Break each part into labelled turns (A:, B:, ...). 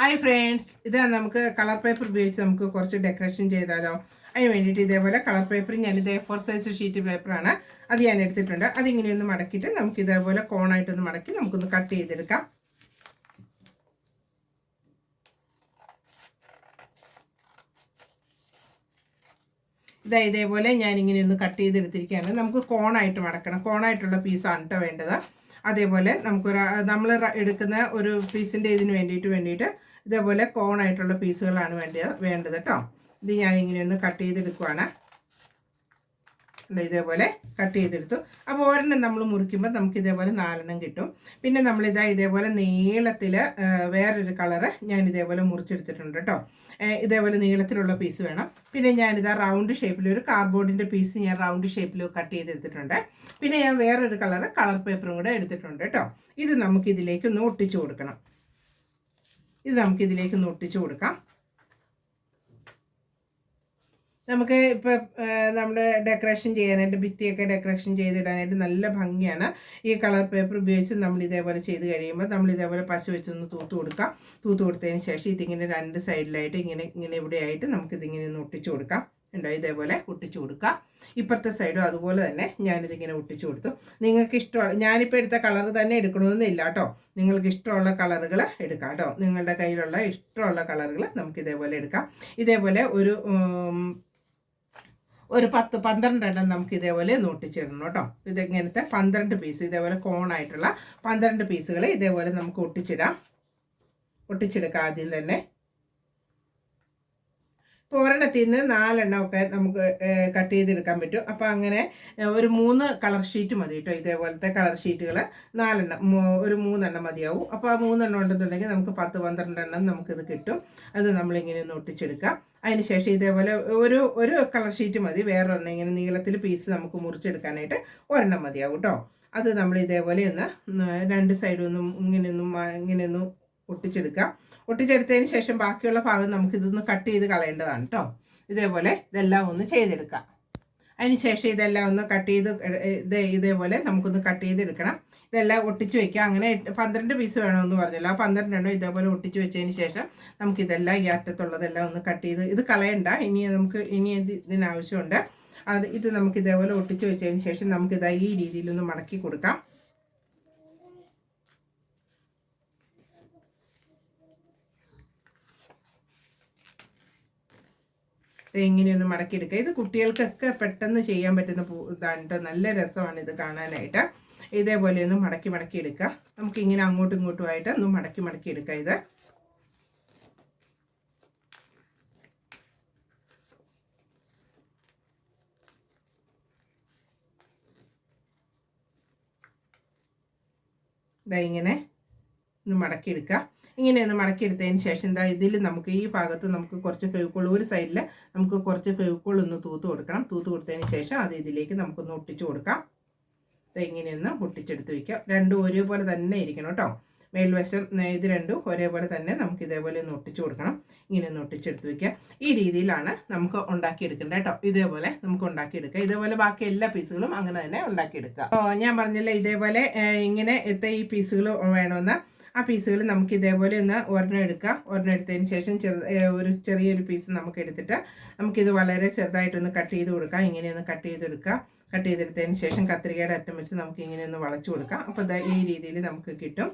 A: Hi friends ഇത് നമുക്ക് colour paper ഉപയോഗിച്ച് നമുക്ക് കുറച്ച് ഡെക്കറേഷൻ ചെയ്താലോ? അതിന് വേണ്ടിയിട്ട് ഇതേപോലെ കളർ പേപ്പർ ഞാൻ ഞാനിത് ഫോർ സൈസ് ഷീറ്റ് പേപ്പറാണ് അത് ഞാൻ എടുത്തിട്ടുണ്ട്. അതിങ്ങനെയൊന്ന് മടക്കിയിട്ട് നമുക്ക് ഇതേപോലെ കോണായിട്ടൊന്ന് മടക്കി നമുക്കൊന്ന് കട്ട് ചെയ്തെടുക്കാം. ഇതാ ഇതേപോലെ ഒന്ന് കട്ട് ചെയ്തെടുത്തിരിക്കുകയാണ്. നമുക്ക് കോണായിട്ട് മടക്കണം. കോണായിട്ടുള്ള പീസാണ് കേട്ടോ വേണ്ടത്. അതേപോലെ നമുക്കൊരു നമ്മൾ എടുക്കുന്ന ഒരു പീസിന്റെ ഇതിന് വേണ്ടിയിട്ട് വേണ്ടിയിട്ട് ഇതേപോലെ കോണായിട്ടുള്ള പീസുകളാണ് വേണ്ടത് വേണ്ടത് കേട്ടോ ഇത് ഞാൻ ഇങ്ങനെ ഒന്ന് കട്ട് ചെയ്തെടുക്കുവാണ്. ഇതേപോലെ കട്ട് ചെയ്തെടുത്തു. അപ്പോൾ ഒരെണ്ണം നമ്മൾ മുറിക്കുമ്പോൾ നമുക്ക് ഇതേപോലെ നാലെണ്ണം കിട്ടും. പിന്നെ നമ്മളിതാ ഇതേപോലെ നീളത്തിൽ വേറൊരു കളറ് ഞാൻ ഇതേപോലെ മുറിച്ചെടുത്തിട്ടുണ്ട് കേട്ടോ ഇതേപോലെ നീളത്തിലുള്ള പീസ് വേണം. പിന്നെ ഞാനിതാ റൗണ്ട് ഷേപ്പിൽ ഒരു കാർഡ്ബോർഡിന്റെ പീസ് ഞാൻ റൗണ്ട് ഷേപ്പിൽ കട്ട് ചെയ്തെടുത്തിട്ടുണ്ട്. പിന്നെ ഞാൻ വേറൊരു കളറ് കളർ പേപ്പറും കൂടെ എടുത്തിട്ടുണ്ട് കേട്ടോ ഇത് നമുക്ക് ഇതിലേക്ക് ഒന്ന് ഒട്ടിച്ചു കൊടുക്കണം. ഇത് നമുക്ക് ഇതിലേക്ക് ഒട്ടിച്ചു കൊടുക്കാം. നമുക്ക് ഇപ്പോൾ നമ്മുടെ ഡെക്കറേഷൻ ചെയ്യാനായിട്ട് ഭിത്തിയൊക്കെ ഡെക്കറേഷൻ ചെയ്തിടാനായിട്ട് നല്ല ഭംഗിയാണ്. ഈ കളർ പേപ്പർ ഉപയോഗിച്ച് നമ്മൾ ഇതേപോലെ ചെയ്ത് കഴിയുമ്പോൾ നമ്മൾ ഇതേപോലെ പശ വെച്ചൊന്ന് തൂത്ത് കൊടുക്കാം. തൂത്ത് കൊടുത്തതിന് ശേഷം ഇതിങ്ങനെ രണ്ട് സൈഡിലായിട്ട് ഇങ്ങനെ ഇങ്ങനെ ഇവിടെയായിട്ട് നമുക്കിതിങ്ങനെ ഒന്ന് ഒട്ടിച്ചു കൊടുക്കാം. ഉണ്ടോ? ഇതേപോലെ ഒട്ടിച്ചു കൊടുക്കാം. ഇപ്പുറത്തെ സൈഡും അതുപോലെ തന്നെ ഞാനിതിങ്ങനെ ഒട്ടിച്ചു കൊടുത്തു. നിങ്ങൾക്ക് ഇഷ്ടമുള്ള ഞാനിപ്പോൾ എടുത്ത കളർ തന്നെ എടുക്കണമെന്നില്ല കേട്ടോ. നിങ്ങൾക്ക് ഇഷ്ടമുള്ള കളറുകൾ എടുക്കാം കേട്ടോ. നിങ്ങളുടെ കയ്യിലുള്ള ഇഷ്ടമുള്ള കളറുകൾ നമുക്ക് ഇതേപോലെ എടുക്കാം. ഇതേപോലെ ഒരു ഒരു പത്ത് പന്ത്രണ്ടെണ്ണം നമുക്ക് ഇതേപോലെ ഒട്ടിച്ചിടണം കേട്ടോ. ഇതെങ്ങനത്തെ? പന്ത്രണ്ട് പീസ് ഇതേപോലെ കോണായിട്ടുള്ള പന്ത്രണ്ട് പീസുകൾ ഇതേപോലെ നമുക്ക് ഒട്ടിച്ചിടാം. ഒട്ടിച്ചെടുക്കാം ആദ്യം തന്നെ. ഒരെണ്ണത്തിൽ നിന്ന് നാലെണ്ണമൊക്കെ നമുക്ക് കട്ട് ചെയ്തെടുക്കാൻ പറ്റും. അപ്പോൾ അങ്ങനെ ഒരു മൂന്ന് കളർ ഷീറ്റ് മതി കേട്ടോ. ഇതേപോലത്തെ കളർ ഷീറ്റുകൾ നാലെണ്ണം ഒരു മൂന്നെണ്ണം മതിയാവും. അപ്പോൾ ആ മൂന്നെണ്ണം ഉണ്ടെന്നുണ്ടെങ്കിൽ നമുക്ക് പത്ത് പന്ത്രണ്ട് എണ്ണം നമുക്കിത് കിട്ടും. അത് നമ്മളിങ്ങനെ ഒന്ന് ഒട്ടിച്ചെടുക്കാം. അതിന് ശേഷം ഇതേപോലെ ഒരു ഒരു കളർ ഷീറ്റ് മതി. വേറൊരെണ്ണം ഇങ്ങനെ നീളത്തിൽ പീസ് നമുക്ക് മുറിച്ചെടുക്കാനായിട്ട് ഒരെണ്ണം മതിയാവും കേട്ടോ. അത് നമ്മൾ ഇതേപോലെ ഒന്ന് രണ്ട് സൈഡൊന്നും ഇങ്ങനെയൊന്നും ഇങ്ങനെയൊന്നും ഒട്ടിച്ചെടുക്കാം. ഒട്ടിച്ചെടുത്തതിന് ശേഷം ബാക്കിയുള്ള ഭാഗം നമുക്ക് ഇതൊന്ന് കട്ട് ചെയ്ത് കളയേണ്ടതാണ് കേട്ടോ ഇതേപോലെ ഇതെല്ലാം ഒന്ന് ചെയ്തെടുക്കാം. അതിന് ശേഷം ഇതെല്ലാം ഒന്ന് കട്ട് ചെയ്ത് ഇത് ഇതേപോലെ നമുക്കൊന്ന് കട്ട് ചെയ്തെടുക്കണം. ഇതെല്ലാം ഒട്ടിച്ച് വെക്കാം. അങ്ങനെ പന്ത്രണ്ട് പീസ് വേണമെന്ന് പറഞ്ഞല്ലോ. ആ പന്ത്രണ്ട് എണ്ണം ഇതേപോലെ ഒട്ടിച്ച് വെച്ചതിന് ശേഷം നമുക്കിതെല്ലാം ഈ അറ്റത്തുള്ളതെല്ലാം ഒന്ന് കട്ട് ചെയ്ത് ഇത് കളയണ്ട. ഇനി നമുക്ക് ഇനി ഇതിനാവശ്യമുണ്ട്. അത് ഇത് നമുക്ക് ഇതേപോലെ ഒട്ടിച്ച് വെച്ചതിന് ശേഷം നമുക്കിതാ ഈ രീതിയിലൊന്ന് മടക്കി കൊടുക്കാം. ഇങ്ങനെയൊന്ന് മടക്കിയെടുക്കുക. ഇത് കുട്ടികൾക്കൊക്കെ പെട്ടെന്ന് ചെയ്യാൻ പറ്റുന്ന ഇതാണ് കേട്ടോ നല്ല രസമാണ് ഇത് കാണാനായിട്ട്. ഇതേപോലെ ഒന്ന് മടക്കി മടക്കി എടുക്കുക. നമുക്ക് ഇങ്ങനെ അങ്ങോട്ടും ഇങ്ങോട്ടുമായിട്ട് ഒന്ന് മടക്കി മടക്കി എടുക്കുക ഇത്. ഇതാ ഇങ്ങനെ ഒന്ന് മടക്കിയെടുക്കുക ഇങ്ങനെ ഒന്ന് മടക്കിയെടുത്തതിന് ശേഷം എന്താ ഇതിൽ നമുക്ക് ഈ ഭാഗത്ത് നമുക്ക് കുറച്ച് ഫെവിക്കോൾ ഒരു സൈഡിൽ നമുക്ക് കുറച്ച് ഫെവിക്കോൾ ഒന്ന് തൂത്ത് കൊടുക്കണം. തൂത്ത് കൊടുത്തതിന് ശേഷം അത് ഇതിലേക്ക് നമുക്കൊന്ന് ഒട്ടിച്ചു കൊടുക്കാം. ഇങ്ങനെയൊന്ന് ഒട്ടിച്ചെടുത്ത് വയ്ക്കാം രണ്ടും ഒരേപോലെ തന്നെ ഇരിക്കണം കേട്ടോ. മേൽവശം ഇത് രണ്ടും ഒരേപോലെ തന്നെ നമുക്ക് ഇതേപോലെ ഒന്ന് ഒട്ടിച്ചു കൊടുക്കണം. ഇങ്ങനെ ഒന്ന് ഒട്ടിച്ചെടുത്ത് വയ്ക്കുക ഈ രീതിയിലാണ് നമുക്ക് ഉണ്ടാക്കിയെടുക്കേണ്ടത് കേട്ടോ. ഇതേപോലെ നമുക്ക് ഉണ്ടാക്കിയെടുക്കുക ഇതേപോലെ ബാക്കി എല്ലാ പീസുകളും അങ്ങനെ തന്നെ ഉണ്ടാക്കിയെടുക്കുക ഞാൻ പറഞ്ഞില്ല ഇതേപോലെ ഇങ്ങനെ എത്ര ഈ പീസുകൾ വേണമെന്ന്. ആ പീസുകൾ നമുക്ക് ഇതേപോലെ ഒന്ന് ഒരെണ്ണം എടുക്കാം. ഒരെണ്ണം എടുത്തതിന് ശേഷം ചെറു ഒരു ചെറിയൊരു പീസ് നമുക്ക് എടുത്തിട്ട് നമുക്കിത് വളരെ ചെറുതായിട്ടൊന്ന് കട്ട് ചെയ്ത് കൊടുക്കാം. ഇങ്ങനെ ഒന്ന് കട്ട് ചെയ്തെടുക്കാം. കട്ട് ചെയ്തെടുത്തതിന് ശേഷം കത്രികയുടെ അറ്റം വെച്ച് നമുക്ക് ഇങ്ങനെ ഒന്ന് വളച്ചു കൊടുക്കാം. അപ്പോൾ ഈ രീതിയിൽ നമുക്ക് കിട്ടും.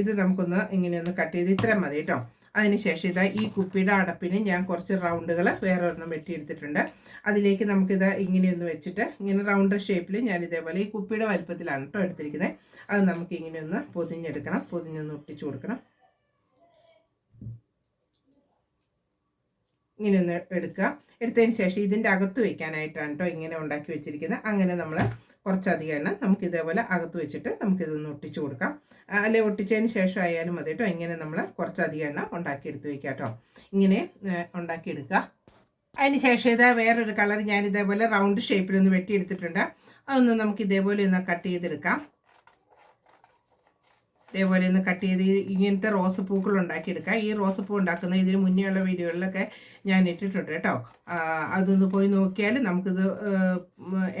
A: ഇത് നമുക്കൊന്ന് ഇങ്ങനെയൊന്ന് കട്ട് ചെയ്ത് ഇത്രയും മതി കേട്ടോ. അതിനുശേഷം ഇതാ ഈ കുപ്പിയുടെ അടപ്പിന് ഞാൻ കുറച്ച് റൗണ്ടുകൾ വേറെ ഒരെണ്ണം വെട്ടിയെടുത്തിട്ടുണ്ട്. അതിലേക്ക് നമുക്കിത് ഇങ്ങനെയൊന്ന് വെച്ചിട്ട് ഇങ്ങനെ റൗണ്ട് ഷേപ്പിൽ ഞാൻ ഇതേപോലെ ഈ കുപ്പിയുടെ വലുപ്പത്തിലാണ് കേട്ടോ എടുത്തിരിക്കുന്നത് അത് നമുക്ക് ഇങ്ങനെയൊന്ന് പൊതിഞ്ഞെടുക്കണം. പൊതിഞ്ഞൊന്ന് ഒട്ടിച്ചു കൊടുക്കണം. ഇങ്ങനെയൊന്ന് എടുക്കുക. എടുത്തതിന് ശേഷം ഇതിന്റെ അകത്ത് വെക്കാനായിട്ടാണ് കേട്ടോ ഇങ്ങനെ ഉണ്ടാക്കി വെച്ചിരിക്കുന്നത് അങ്ങനെ നമ്മൾ കുറച്ചധികം എണ്ണ നമുക്ക് ഇതേപോലെ അകത്ത് വെച്ചിട്ട് നമുക്കിതൊന്ന് ഒട്ടിച്ചു കൊടുക്കാം. അല്ലെ ഒട്ടിച്ചതിന് ശേഷം ആയാലും മതി കേട്ടോ. ഇങ്ങനെ നമ്മൾ കുറച്ചധികം എണ്ണ ഉണ്ടാക്കിയെടുത്ത് വയ്ക്കാം കേട്ടോ. ഇങ്ങനെ ഉണ്ടാക്കിയെടുക്കുക. അതിന് ശേഷം ഇതാ വേറൊരു കളർ ഞാൻ ഇതേപോലെ റൗണ്ട് ഷേപ്പിലൊന്ന് വെട്ടിയെടുത്തിട്ടുണ്ട്. അതൊന്ന് നമുക്ക് ഇതേപോലെ ഒന്ന് കട്ട് ചെയ്തെടുക്കാം. ഇതേപോലെ ഒന്ന് കട്ട് ചെയ്ത് ഇങ്ങനത്തെ റോസ് റോസപ്പൂക്കൾ ഉണ്ടാക്കിയെടുക്കാം. ഈ റോസ് പൂ ഉണ്ടാക്കുന്ന ഇതിന് മുന്നേയുള്ള വീഡിയോകളിലൊക്കെ ഞാൻ ഇട്ടിട്ടുണ്ട് കേട്ടോ. അതൊന്ന് പോയി നോക്കിയാൽ നമുക്കിത്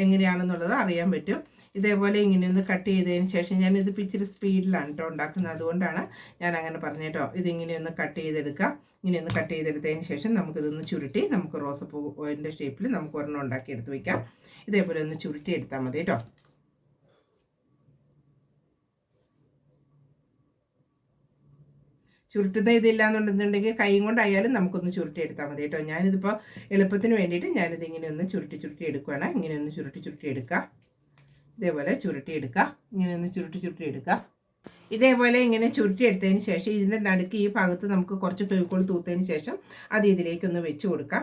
A: എങ്ങനെയാണെന്നുള്ളത് അറിയാൻ പറ്റും. ഇതേപോലെ ഇങ്ങനെയൊന്ന് കട്ട് ചെയ്തതിന് ശേഷം ഞാൻ ഇത് ഇച്ചിരി സ്പീഡിലാണ് കേട്ടോ ഉണ്ടാക്കുന്നത്. അതുകൊണ്ടാണ് ഞാൻ അങ്ങനെ പറഞ്ഞു കേട്ടോ. ഇതിങ്ങനെയൊന്ന് കട്ട് ചെയ്തെടുക്കാം. ഇങ്ങനെയൊന്ന് കട്ട് ചെയ്തെടുത്തതിന് ശേഷം നമുക്കിതൊന്ന് ചുരുട്ടി നമുക്ക് റോസപ്പൂവിന്റെ ഷേപ്പിൽ നമുക്ക് ഒരെണ്ണം ഉണ്ടാക്കി എടുത്ത് വയ്ക്കാം ഇതേപോലെ ഒന്ന് ചുരുട്ടി എടുത്താൽ മതി കേട്ടോ. ചുരുട്ടുന്ന ഇതില്ല എന്നുണ്ടെന്നുണ്ടെങ്കിൽ കൈയും കൊണ്ടായാലും നമുക്കൊന്ന് ചുരുട്ടി എടുത്താൽ മതി കേട്ടോ. ഞാനിതിപ്പോൾ എളുപ്പത്തിന് വേണ്ടിയിട്ട് ഞാനിത് ഇങ്ങനെ ഒന്ന് ചുരുട്ടി ചുരുട്ടി എടുക്കുകയാണ് ഇങ്ങനെ ഒന്ന് ചുരുട്ടി ചുരുട്ടി എടുക്കുക ഇതേപോലെ ചുരുട്ടി എടുക്കുക ഇങ്ങനെ ഒന്ന് ചുരുട്ടി ചുരുട്ടി എടുക്കുക ഇതേപോലെ ഇങ്ങനെ ചുരുട്ടി എടുത്തതിന് ശേഷം ഇതിന്റെ നടുക്ക് ഈ ഭാഗത്ത് നമുക്ക് കുറച്ച് ഫെവിക്കോൾ തൂത്തതിന് ശേഷം അത് ഇതിലേക്കൊന്ന് വെച്ച് കൊടുക്കാം.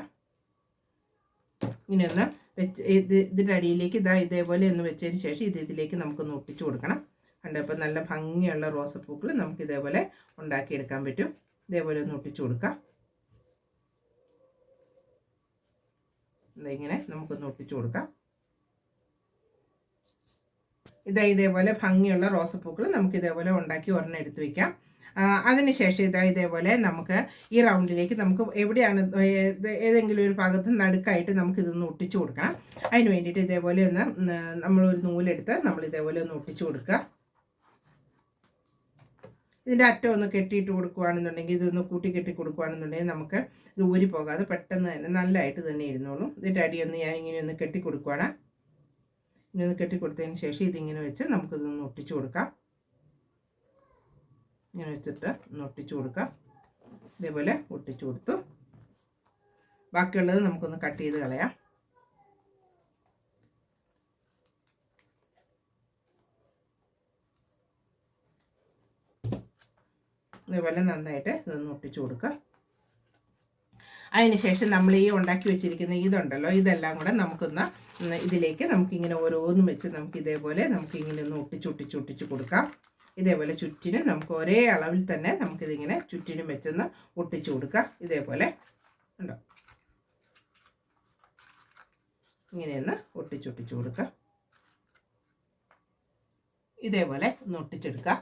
A: ഇങ്ങനെ ഒന്ന് വെച്ച് ഇത് ഇതിന്റെ അടിയിലേക്ക് ഇതാ ഇതേപോലെ ഒന്ന് വെച്ചതിന് ശേഷം ഇത് ഇതിലേക്ക് നമുക്കൊന്ന് ഒട്ടിച്ചു കൊടുക്കണം. കണ്ടോ? അപ്പോൾ നല്ല ഭംഗിയുള്ള റോസപ്പൂക്കൾ നമുക്ക് ഇതേപോലെ ഉണ്ടാക്കിയെടുക്കാൻ പറ്റും. ഇതേപോലെ ഒന്ന് ഒട്ടിച്ചു കൊടുക്കാം. ഇങ്ങനെ നമുക്കൊന്ന് ഒട്ടിച്ചു കൊടുക്കാം. ഇതാ ഇതേപോലെ ഭംഗിയുള്ള റോസപ്പൂക്കൾ നമുക്ക് ഇതേപോലെ ഉണ്ടാക്കി ഒരെണ്ണം എടുത്ത് വെക്കാം. അതിനുശേഷം ഇതാ ഇതേപോലെ നമുക്ക് ഈ റൗണ്ടിലേക്ക് നമുക്ക് എവിടെയാണ് ഏതെങ്കിലും ഒരു ഭാഗത്ത് നടുക്കായിട്ട് നമുക്ക് ഇതൊന്ന് ഒട്ടിച്ചു കൊടുക്കണം അതിന് വേണ്ടിയിട്ട് ഇതേപോലെ ഒന്ന് നമ്മളൊരു നൂലെടുത്ത് നമ്മൾ ഇതേപോലെ ഒന്ന് ഒട്ടിച്ചു കൊടുക്കുക. ഇതിന്റെ അറ്റം ഒന്ന് കെട്ടിയിട്ട് കൊടുക്കുകയാണെന്നുണ്ടെങ്കിൽ ഇതൊന്ന് കൂട്ടി കെട്ടി കൊടുക്കുകയാണെന്നുണ്ടെങ്കിൽ നമുക്ക് ഇത് ഊരി പോകാതെ പെട്ടെന്ന് തന്നെ നല്ലതായിട്ട് തന്നെ ഇരുന്നോളും. ഇതിന്റെ അടിയൊന്ന് ഞാൻ ഇങ്ങനെ ഒന്ന് കെട്ടി കൊടുക്കുകയാണ് ഇങ്ങനെ ഒന്ന് കെട്ടി കൊടുത്തതിന് ശേഷം ഇതിങ്ങനെ വെച്ച് നമുക്കിതൊന്ന് ഒട്ടിച്ചു കൊടുക്കാം. ഇങ്ങനെ വെച്ചിട്ട് ഒന്ന് ഒട്ടിച്ചു കൊടുക്കാം. ഇതേപോലെ ഒട്ടിച്ചു കൊടുത്തു. ബാക്കിയുള്ളത് നമുക്കൊന്ന് കട്ട് ചെയ്ത് കളയാം. ഇതുപോലെ നന്നായിട്ട് ഇതൊന്ന് ഒട്ടിച്ചു കൊടുക്കുക. അതിനുശേഷം നമ്മൾ ഈ ഉണ്ടാക്കി വെച്ചിരിക്കുന്ന ഇതുണ്ടല്ലോ ഇതെല്ലാം കൂടെ നമുക്കൊന്ന് ഇതിലേക്ക് നമുക്കിങ്ങനെ ഓരോന്നും വെച്ച് നമുക്ക് ഇതേപോലെ നമുക്ക് ഇങ്ങനെ ഒന്ന് ഒട്ടിച്ച് ഒട്ടിച്ച് ഒട്ടിച്ച് കൊടുക്കാം. ഇതേപോലെ ചുറ്റിന് നമുക്ക് ഒരേ അളവിൽ തന്നെ നമുക്കിതിങ്ങനെ ചുറ്റിനും വെച്ചൊന്ന് ഒട്ടിച്ചു കൊടുക്കാം ഇതേപോലെ ഉണ്ടോ? ഇങ്ങനെയൊന്ന് ഒട്ടിച്ചൊട്ടിച്ചു കൊടുക്കാം ഇതേപോലെ ഒന്ന് ഒട്ടിച്ചെടുക്കാം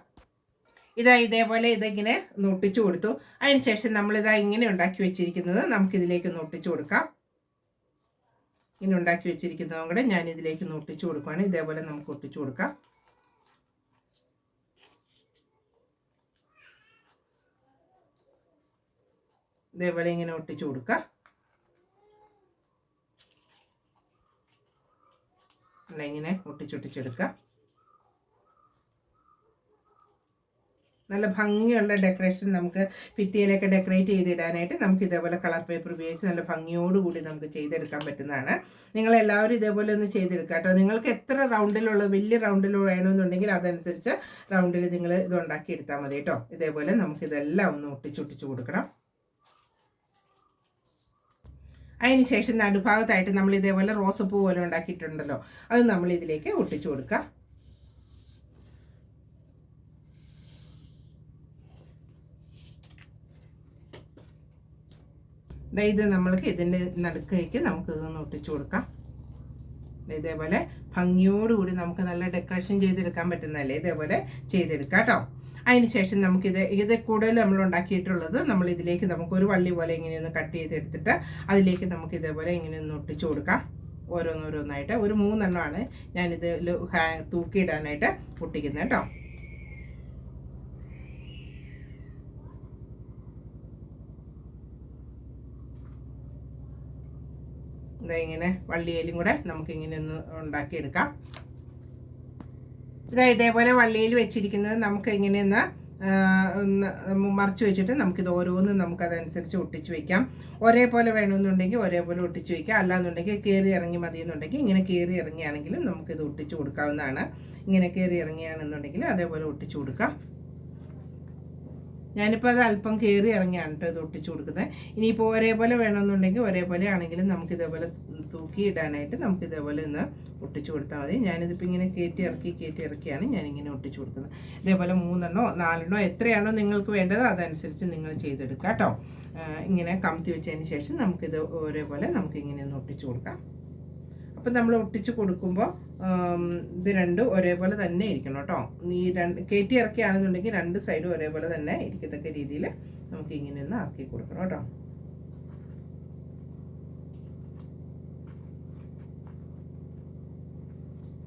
A: ഇതാ ഇതേപോലെ ഇതിങ്ങനെ ഒന്ന് ഒട്ടിച്ചു കൊടുത്തു അതിനുശേഷം നമ്മളിതാ ഇങ്ങനെ ഉണ്ടാക്കി വെച്ചിരിക്കുന്നത് നമുക്കിതിലേക്ക് ഒന്ന് ഒട്ടിച്ചു കൊടുക്കാം. ഇങ്ങനെ ഉണ്ടാക്കി വെച്ചിരിക്കുന്നതും കൂടെ ഞാൻ ഇതിലേക്ക് നോട്ടിച്ചു കൊടുക്കുകയാണ് ഇതേപോലെ നമുക്ക് ഒട്ടിച്ചു കൊടുക്കാം. ഇതേപോലെ ഇങ്ങനെ ഒട്ടിച്ചു കൊടുക്കുക ഇങ്ങനെ ഒട്ടിച്ചൊട്ടിച്ചെടുക്കുക നല്ല ഭംഗിയുള്ള ഡെക്കറേഷൻ നമുക്ക് ഭിത്തിയിലൊക്കെ ഡെക്കറേറ്റ് ചെയ്തിടാനായിട്ട് നമുക്ക് ഇതേപോലെ കളർ പേപ്പർ ഉപയോഗിച്ച് നല്ല ഭംഗിയോടുകൂടി നമുക്ക് ചെയ്തെടുക്കാൻ പറ്റുന്നതാണ്. നിങ്ങളെല്ലാവരും ഇതേപോലെ ഒന്ന് ചെയ്തെടുക്കുക കേട്ടോ നിങ്ങൾക്ക് എത്ര റൗണ്ടിലുള്ള വലിയ റൗണ്ടിൽ വേണമെന്നുണ്ടെങ്കിൽ അതനുസരിച്ച് റൗണ്ടിൽ നിങ്ങൾ ഇത് ഉണ്ടാക്കി എടുത്താൽ മതി കേട്ടോ ഇതേപോലെ നമുക്കിതെല്ലാം ഒന്ന് ഒട്ടിച്ചൊട്ടിച്ച് കൊടുക്കണം. അതിന് ശേഷം നടുഭാഗത്തായിട്ട് നമ്മൾ ഇതേപോലെ റോസപ്പൂ പോലെ ഉണ്ടാക്കിയിട്ടുണ്ടല്ലോ. അത് നമ്മൾ ഇതിലേക്ക് ഒട്ടിച്ചു കൊടുക്കുക ഇത് നമ്മൾക്ക് ഇതിന്റെ നടുക്കേക്ക് നമുക്ക് ഇതൊന്ന് ഒട്ടിച്ചു കൊടുക്കാം. ഇതേപോലെ ഭംഗിയോടുകൂടി നമുക്ക് നല്ല ഡെക്കറേഷൻ ചെയ്തെടുക്കാൻ പറ്റുന്നതല്ലേ? ഇതേപോലെ ചെയ്തെടുക്കാം കേട്ടോ. അതിന് ശേഷം നമുക്കിത് ഇത് കൂടുതൽ നമ്മൾ ഉണ്ടാക്കിയിട്ടുള്ളത് നമ്മൾ ഇതിലേക്ക് നമുക്ക് ഒരു വള്ളി പോലെ ഇങ്ങനെയൊന്ന് കട്ട് ചെയ്തെടുത്തിട്ട് അതിലേക്ക് നമുക്ക് ഇതേപോലെ ഇങ്ങനെ ഒന്ന് ഒട്ടിച്ചു കൊടുക്കാം. ഓരോന്നോരോന്നായിട്ട് ഒരു മൂന്നെണ്ണമാണ് ഞാനിത് ഹാ തൂക്കിയിടാനായിട്ട് പൊട്ടിക്കുന്നത് കേട്ടോ. ഇങ്ങനെ വള്ളിയിലും കൂടെ നമുക്കിങ്ങനെ ഒന്ന് ഉണ്ടാക്കിയെടുക്കാം. ഇതാ ഇതേപോലെ വള്ളിയിൽ വെച്ചിരിക്കുന്നത് നമുക്ക് ഇങ്ങനെ ഒന്ന് മറച്ചു വെച്ചിട്ട് നമുക്കിത് ഓരോന്നും നമുക്കതനുസരിച്ച് ഒട്ടിച്ച് വയ്ക്കാം ഒരേപോലെ വേണമെന്നുണ്ടെങ്കിൽ ഒരേപോലെ ഒട്ടിച്ച് വയ്ക്കാം അല്ലാന്നുണ്ടെങ്കിൽ കയറി ഇറങ്ങി മതി എന്നുണ്ടെങ്കിൽ ഇങ്ങനെ കയറി ഇറങ്ങിയാണെങ്കിലും നമുക്കിത് ഒട്ടിച്ച് കൊടുക്കാവുന്നതാണ്. ഇങ്ങനെ കയറി ഇറങ്ങിയാണെന്നുണ്ടെങ്കിൽ അതേപോലെ ഒട്ടിച്ച് കൊടുക്കാം. ഞാനിപ്പോൾ അത് അല്പം കയറി ഇറങ്ങിയാണ് കേട്ടോ ഇത് ഒട്ടിച്ചു കൊടുക്കുന്നത്. ഇനിയിപ്പോൾ ഒരേപോലെ വേണമെന്നുണ്ടെങ്കിൽ ഒരേപോലെ ആണെങ്കിലും നമുക്ക് ഇതേപോലെ തൂക്കി ഇടാനായിട്ട് നമുക്ക് ഇതേപോലെ ഒന്ന് ഒട്ടിച്ചു കൊടുത്താൽ മതി. ഞാനിതിപ്പോൾ ഇങ്ങനെ കയറ്റി ഇറക്കി കയറ്റി ഇറക്കിയാണ് ഞാനിങ്ങനെ ഒട്ടിച്ചു കൊടുക്കുന്നത്. ഇതേപോലെ മൂന്നെണ്ണോ നാലെണ്ണോ എത്രയാണോ നിങ്ങൾക്ക് വേണ്ടത് അതനുസരിച്ച് നിങ്ങൾ ചെയ്തെടുക്കാം കേട്ടോ ഇങ്ങനെ കമത്തി വെച്ചതിന് ശേഷം നമുക്കിത് ഒരേപോലെ നമുക്കിങ്ങനെ ഒന്ന് ഒട്ടിച്ചു കൊടുക്കാം. അപ്പം നമ്മൾ ഒട്ടിച്ച് കൊടുക്കുമ്പോൾ ഇത് രണ്ടും ഒരേപോലെ തന്നെ ഇരിക്കണം കേട്ടോ. ഈ രണ്ട് കയറ്റി ഇറക്കിയാണെന്നുണ്ടെങ്കിൽ രണ്ട് സൈഡും ഒരേപോലെ തന്നെ ഇരിക്കത്തക്ക രീതിയിൽ നമുക്ക് ഇങ്ങനെ ഒന്ന് ആക്കി കൊടുക്കണം കേട്ടോ.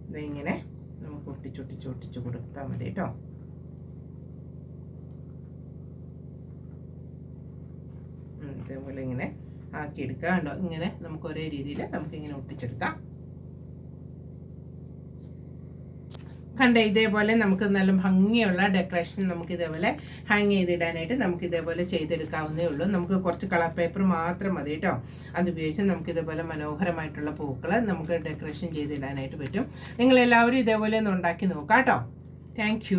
A: ഇതിങ്ങനെ നമുക്ക് ഒട്ടിച്ചൊട്ടിച്ച് ഒട്ടിച്ച് കൊടുത്താൽ മതി കേട്ടോ. ഇതേപോലെ ഇങ്ങനെ ആക്കിയെടുക്കുക കണ്ടോ ഇങ്ങനെ നമുക്ക് ഒരേ രീതിയിൽ നമുക്കിങ്ങനെ ഒട്ടിച്ചെടുക്കാം. കണ്ട ഇതേപോലെ നമുക്ക് നല്ല ഭംഗിയുള്ള ഡെക്കറേഷൻ നമുക്ക് ഇതേപോലെ ഹാങ് ചെയ്തിടാനായിട്ട് നമുക്ക് ഇതേപോലെ ചെയ്തെടുക്കാവുന്നേ ഉള്ളൂ. നമുക്ക് കുറച്ച് കളർ പേപ്പർ മാത്രം മതി കേട്ടോ. അതുപയോഗിച്ച് നമുക്ക് ഇതേപോലെ മനോഹരമായിട്ടുള്ള പൂക്കൾ നമുക്ക് ഡെക്കറേഷൻ ചെയ്തിടാനായിട്ട് പറ്റും. നിങ്ങൾ എല്ലാവരും ഇതേപോലെ ഒന്ന് ഉണ്ടാക്കി നോക്കാം കേട്ടോ താങ്ക്